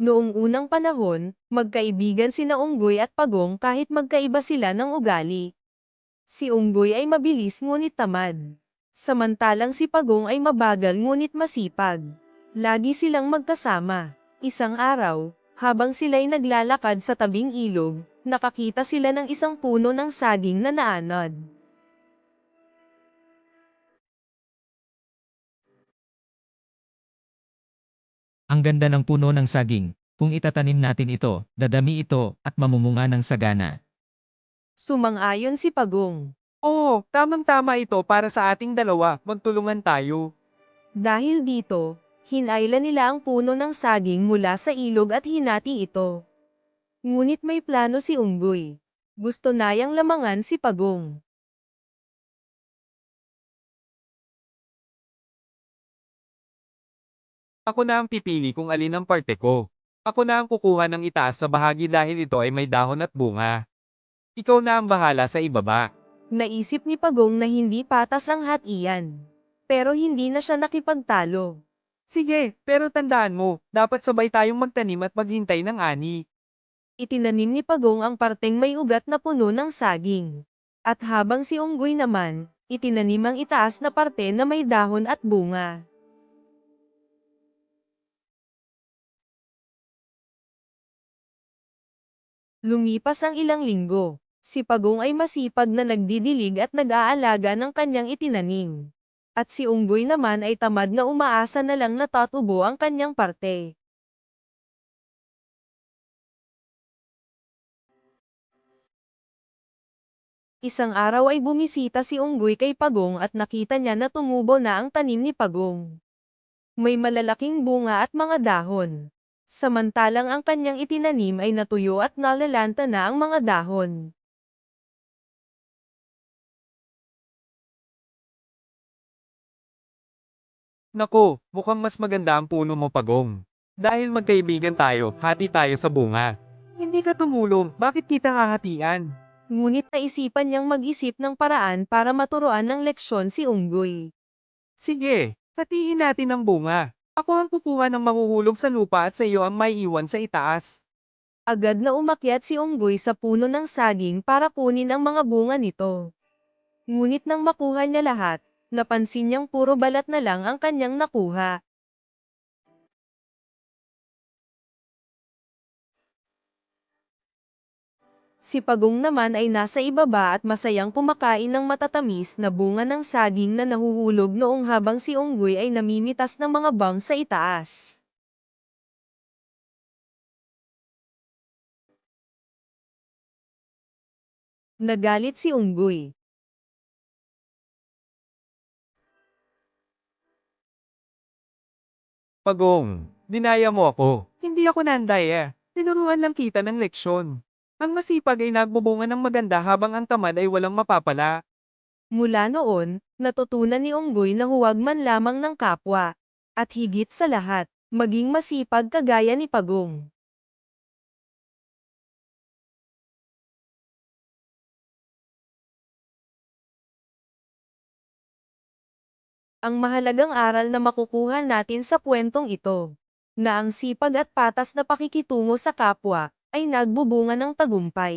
Noong unang panahon, magkaibigan sina Unggoy at Pagong kahit magkaiba sila ng ugali. Si Unggoy ay mabilis ngunit tamad. Samantalang si Pagong ay mabagal ngunit masipag. Lagi silang magkasama. Isang araw, habang sila'y naglalakad sa tabing ilog, nakakita sila ng isang puno ng saging na naanod. Ang ganda ng puno ng saging. Kung itatanim natin ito, dadami ito, at mamumunga ng sagana. Sumang-ayon si Pagong. Oo, tamang-tama ito para sa ating dalawa, magtulungan tayo. Dahil dito, hinayla nila ang puno ng saging mula sa ilog at hinati ito. Ngunit may plano si Unggoy. Gusto nayang lamangan si Pagong. Ako na ang pipili kung alin ang parte ko. Ako na ang kukuha ng itaas na bahagi dahil ito ay may dahon at bunga. Ikaw na ang bahala sa ibaba. Naisip ni Pagong na hindi patas ang hatian. Pero hindi na siya nakipagtalo. Sige, pero tandaan mo, dapat sabay tayong magtanim at maghintay ng ani. Itinanim ni Pagong ang parteng may ugat na puno ng saging. At habang si Unggoy naman, itinanim ang itaas na parte na may dahon at bunga. Lumipas ang ilang linggo. Si Pagong ay masipag na nagdidilig at nag-aalaga ng kanyang itinanim. At si Unggoy naman ay tamad na umaasa na lang na tatubo ang kanyang parte. Isang araw ay bumisita si Unggoy kay Pagong at nakita niya na tumubo na ang tanim ni Pagong. May malalaking bunga at mga dahon. Samantalang ang kanyang itinanim ay natuyo at nalalanta na ang mga dahon. Nako, mukhang mas maganda ang puno mo pagong. Dahil magkaibigan tayo, hati tayo sa bunga. Hindi ka tumulong, bakit kita hahatian? Ngunit naisipan niyang mag-isip ng paraan para maturuan ng leksyon si Unggoy. Sige, hatiin natin ang bunga. Ako ang kukuha ng mahuhulog sa lupa at sa iyo ang may iwan sa itaas. Agad na umakyat si Unggoy sa puno ng saging para kunin ang mga bunga nito. Ngunit nang makuha niya lahat, napansin niyang puro balat na lang ang kanyang nakuha. Si Pagong naman ay nasa ibaba at masayang kumakain ng matatamis na bunga ng saging na nahuhulog noong habang si Unggoy ay namimitas ng mga bang sa itaas. Nagalit si Unggoy. Pagong, dinaya mo ako. Hindi ako nandaya. Tinuruan lang kita ng leksyon. Ang masipag ay nagbubunga ng maganda habang ang tamad ay walang mapapala. Mula noon, natutunan ni Unggoy na huwag man lamang ng kapwa. At higit sa lahat, maging masipag kagaya ni Pagong. Ang mahalagang aral na makukuha natin sa kwentong ito, na ang sipag at patas na pakikitungo sa kapwa, ay nagbubunga ng tagumpay.